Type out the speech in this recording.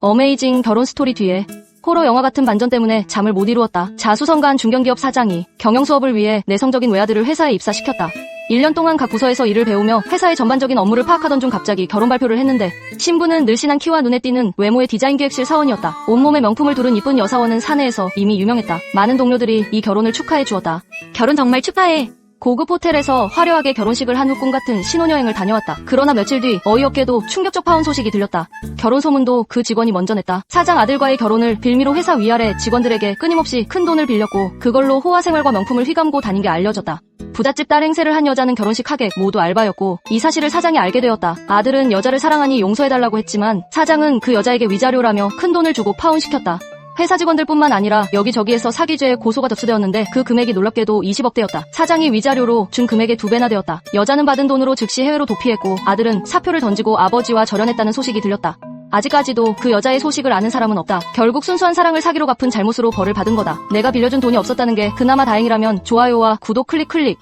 어메이징 결혼 스토리 뒤에 호러 영화 같은 반전 때문에 잠을 못 이루었다. 자수성가한 중견기업 사장이 경영 수업을 위해 내성적인 외아들을 회사에 입사시켰다. 1년 동안 각 부서에서 일을 배우며 회사의 전반적인 업무를 파악하던 중 갑자기 결혼 발표를 했는데 신부는 늘씬한 키와 눈에 띄는 외모의 디자인 기획실 사원이었다. 온몸에 명품을 두른 이쁜 여사원은 사내에서 이미 유명했다. 많은 동료들이 이 결혼을 축하해 주었다. 결혼 정말 축하해. 고급 호텔에서 화려하게 결혼식을 한 후 꿈 같은 신혼여행을 다녀왔다. 그러나 며칠 뒤 어이없게도 충격적 파혼 소식이 들렸다. 결혼 소문도 그 직원이 먼저 냈다. 사장 아들과의 결혼을 빌미로 회사 위아래 직원들에게 끊임없이 큰 돈을 빌렸고 그걸로 호화 생활과 명품을 휘감고 다닌 게 알려졌다. 부잣집 딸 행세를 한 여자는 결혼식 하객 모두 알바였고 이 사실을 사장이 알게 되었다. 아들은 여자를 사랑하니 용서해달라고 했지만 사장은 그 여자에게 위자료라며 큰 돈을 주고 파혼시켰다. 회사 직원들뿐만 아니라 여기저기에서 사기죄에 고소가 접수되었는데 그 금액이 놀랍게도 20억대였다. 사장이 위자료로 준 금액의 두 배나 되었다. 여자는 받은 돈으로 즉시 해외로 도피했고 아들은 사표를 던지고 아버지와 절연했다는 소식이 들렸다. 아직까지도 그 여자의 소식을 아는 사람은 없다. 결국 순수한 사랑을 사기로 갚은 잘못으로 벌을 받은 거다. 내가 빌려준 돈이 없었다는 게 그나마 다행이라면 좋아요와 구독 클릭 클릭.